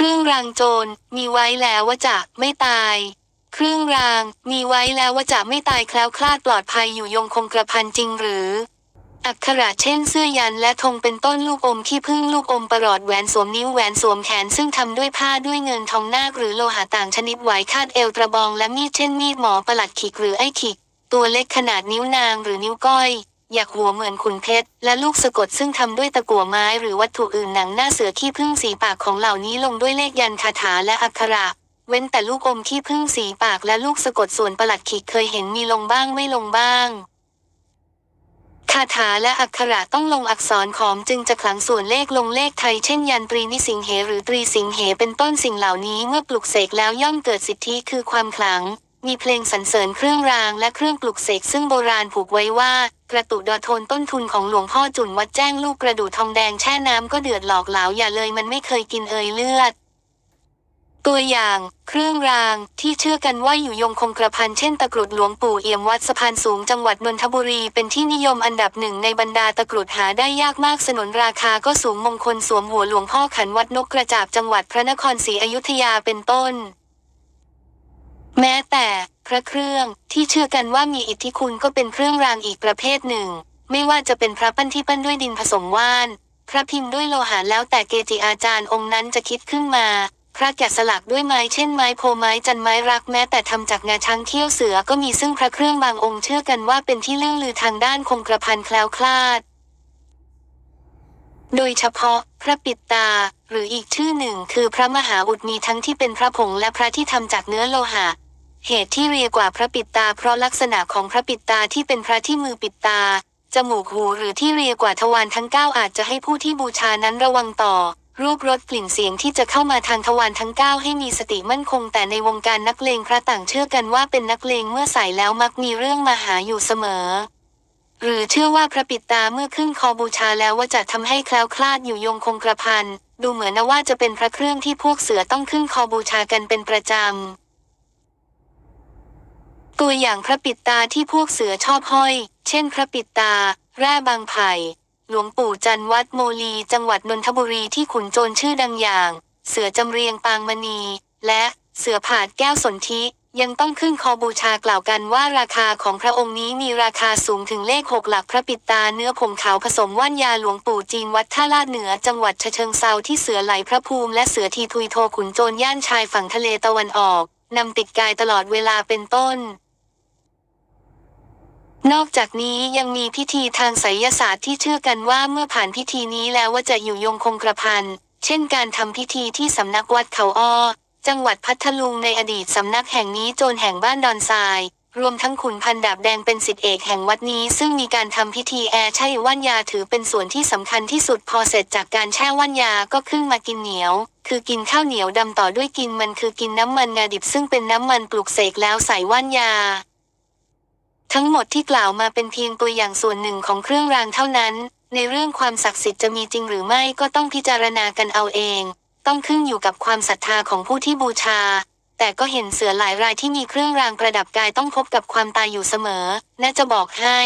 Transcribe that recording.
ครื่องรางโจรมีไว้แล้วว่าจะไม่ตาย เครื่องรางมีไว้แล้วว่าจะไม่ตายแคล้วคลาดปลอดภัยอยู่ยงคงกระพันจริงหรือ อักขระเช่นเสื้อยันและธงเป็นต้นลูกอมขี้ผึ้งลูกอมประหลอดแหวนสวมนิ้วแหวนสวมแขนซึ่งทำด้วยผ้าด้วยเงินทองนาคหรือโลหะต่างชนิดไหวคาดเอวกระบองและมีดเช่นมีดหมอประหลัดขิกหรือไอ้ขิกตัวเล็กขนาดนิ้วนางหรือนิ้วก้อย อยากหัวเหมือนขุนเพชรและลูกสะกดซึ่งทำด้วยตะกั่วไม้หรือวัตถุอื่นหนังหน้าเสือขี้ผึ้งสีปากของเหล่านี้ลงด้วยเลขยันคาถาและอักขระเว้นแต่ลูกอมขี้ผึ้งสีปากและลูกสะกดส่วนประหลัดขิกเคยเห็นมีลงบ้างไม่ลงบ้าง คาถาและอักขระต้องลงอักษรขอมจึงจะขลังส่วนเลขลงเลขไทยเช่นยันตรีนิสิงเหหรือตรีสิงเหเป็นต้นสิ่งเหล่านี้เมื่อปลุกเสกแล้วย่อมเกิดสิทธิคือความขลัง มีเพลงสรรเสริญเครื่องรางและเครื่องปลุกเสกซึ่งโบราณผูกไว้ว่า กระตุดอโทนต้นทุนของหลวงพ่อจุนวัดแจ้งลูกกระดูทองแดงแช่น้ำก็เดือดหลอกเหลาอย่าเลยมันไม่เคยกินเอยเลือด ตัวอย่าง เครื่องราง ที่เชื่อกันว่าอยู่ยงคงกระพันเช่นตะกรุดหลวงปู่เอี่ยมวัดสะพานสูงจังหวัดนนทบุรีเป็นที่นิยมอันดับหนึ่งในบรรดาตะกรุดหาได้ยากมากสนนราคาก็สูงมงคลสวมหัวหลวงพ่อขันวัดนกกระจาบจังหวัดพระนครศรีอยุธยาเป็นต้น แม้แต่ พระเครื่องที่เชื่อกันว่ามีอิทธิคุณก็เป็นเครื่องรางอีกประเภทหนึ่ง ไม่ว่าจะเป็นพระปั้นที่ปั้นด้วยดินผสมว่าน พระพิมพ์ด้วยโลหะแล้วแต่เกจิอาจารย์องค์นั้นจะคิดขึ้นมา พระแกะสลักด้วยไม้เช่นไม้โพไม้จันไม้รักแม้แต่ทำจากงาช้างเที่ยวเสือก็มีซึ่งพระเครื่องบางองค์เชื่อกันว่าเป็นที่เลื่องลือทางด้านคงกระพันแคล้วคลาด โดยเฉพาะ พระปิดตา หรืออีกชื่อหนึ่ง คือพระมหาอุดมีทั้งที่เป็นพระผงและพระที่ทำจากเนื้อโลหะ เหตุที่เรียกว่าพระปิดตา เพราะลักษณะของพระปิดตาที่เป็นพระที่มือปิดตา จมูกหูหรือที่เรียกว่าทวารทั้งเก้าอาจจะให้ผู้ที่บูชานั้นระวังต่อ รูปรสกลิ่นเสียงที่จะเข้ามาทางทวารทั้งเก้าให้มีสติมั่นคง แต่ในวงการนักเลงพระต่างเชื่อกันว่าเป็นนักเลงเมื่อใส่แล้วมักมีเรื่องมาหาอยู่เสมอ หรือเชื่อว่าพระปิดตาเมื่อขึ้นคอบูชาแล้วว่าจะทำให้แคล้วคลาดอยู่ยงคงกระพันดูเหมือนนะว่าจะเป็นพระเครื่องที่พวกเสือต้องขึ้นคอบูชากันเป็นประจำ ตัวอย่างพระปิดตาที่พวกเสือชอบห้อย เช่น พระปิดตา แร่บางไผ่ หลวงปู่จันวัดโมลี จังหวัดนนทบุรีที่ขุนโจรชื่อดังอย่าง เสือจำเรียงปางมณี และเสือผาดแก้วสนธิยังต้องขึ้นคอบูชากล่าวกันว่าราคาของพระองค์นี้มีราคาสูงถึงเลขหกหลักพระปิดตาเนื้อผงขาวผสมว่านยาหลวงปู่จีนวัดท่าลาดเหนือจังหวัดฉะเชิงเซาที่เสือไหลพระภูมิและเสือทีทุยโทขุนโจรย่านชายฝั่งทะเลตะวันออกนำติดกายตลอดเวลาเป็นต้น นอกจากนี้ยังมีพิธีทางไสยศาสตร์ที่เชื่อกันว่าเมื่อผ่านพิธีนี้แล้วว่าจะอยู่ยงคงกระพัน เช่นการทำพิธีที่สำนักวัดเขาอ้อ จังหวัดพัทลุงในอดีตสำนักแห่งนี้โจรแห่งบ้านดอนทราย รวมทั้งขุนพันดาบแดงเป็นสิทธิเอกแห่งวัดนี้ ซึ่งมีการทำพิธีแอร์ใช่ว่านยาถือเป็นส่วนที่สำคัญที่สุดพอเสร็จจากการแช่ว่านยาก็ขึ้นมากินเหนียว คือกินข้าวเหนียวดำต่อด้วยกินมันคือกินน้ำมันงาดิบซึ่งเป็นน้ำมันปลูกเสกแล้วใส่ว่านยา ทั้งหมดที่กล่าวมาเป็นเพียงตัวอย่างส่วนหนึ่งของเครื่องรางเท่านั้น ในเรื่องความศักดิ์สิทธิ์จะมีจริงหรือไม่ก็ต้องพิจารณากันเอาเอง ต้องขึ้นอยู่กับความศรัทธาของผู้ที่บูชา แต่ก็เห็นเสือหลายรายที่มีเครื่องรางประดับกายต้องพบกับความตายอยู่เสมอ น่าจะบอกให้